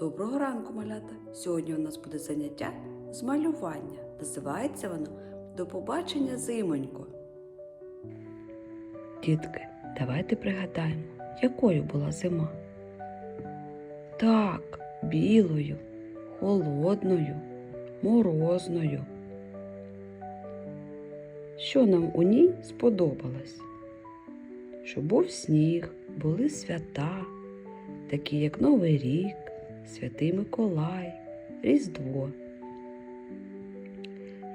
Доброго ранку, малята! Сьогодні у нас буде заняття з малювання. Називається воно До побачення зимонько. Дітки, давайте пригадаємо, якою була зима. Так, білою, холодною, морозною. Що нам у ній сподобалось? Що був сніг, були свята, такі як Новий рік, Святий Миколай, Різдво.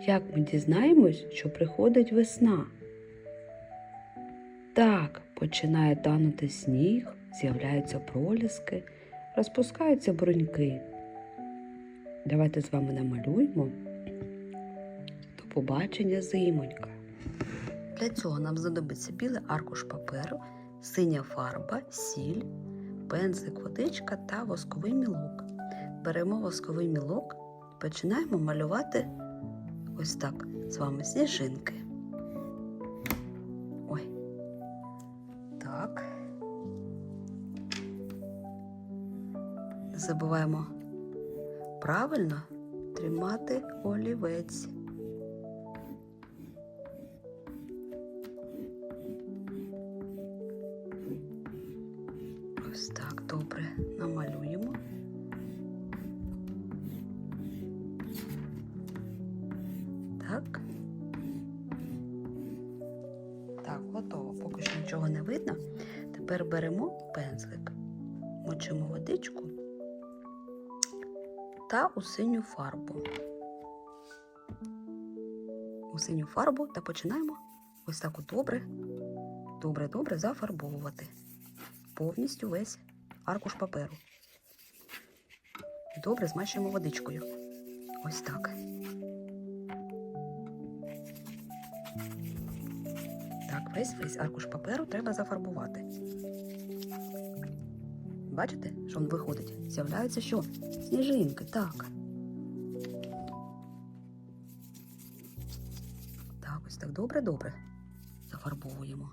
Як ми дізнаємось, що приходить весна? Так, починає танути сніг, з'являються проліски, розпускаються бруньки. Давайте з вами намалюємо до побачення зимонька. Для цього нам знадобиться білий аркуш паперу, синя фарба, сіль, пензлик, водичка та восковий мілок. Беремо восковий мілок і починаємо малювати ось так з вами сніжинки. Ой. Так. Забуваємо правильно тримати олівець. Ось так добре намалюємо. Так. Так, готово. Поки що нічого не видно. Тепер беремо пензлик, мочимо водичку та у синю фарбу. У синю фарбу та починаємо ось так добре, добре, добре зафарбовувати повністю весь аркуш паперу. Добре змащуємо водичкою. Ось так. Так, весь весь аркуш паперу треба зафарбувати. Бачите, що він виходить? З'являються що? Сніжинки, так. Так, ось так добре-добре зафарбовуємо.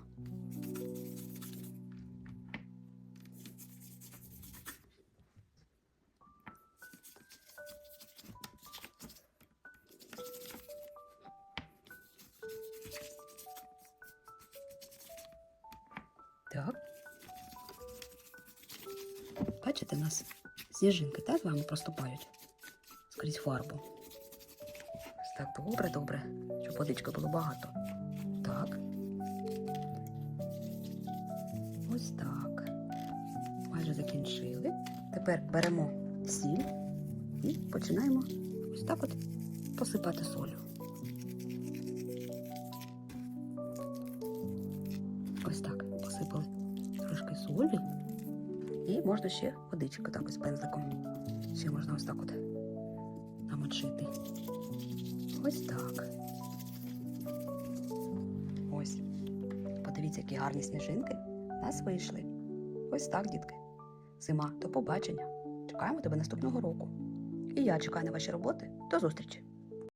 Бачите, у нас сніжинки так з вами проступають скрізь фарбу. Ось так добре, добре, щоб водички було багато. Так. Ось так. Майже закінчили. Тепер беремо сіль і починаємо ось так от посипати солью. Ось так посипали трошки солі. І можна ще водички так ось пензликом. Ще можна ось так от намочити. Ось так. Ось. Подивіться, які гарні сніжинки у нас вийшли. Ось так, дітки. Зима, до побачення. Чекаємо тебе наступного року. І я чекаю на ваші роботи. До зустрічі!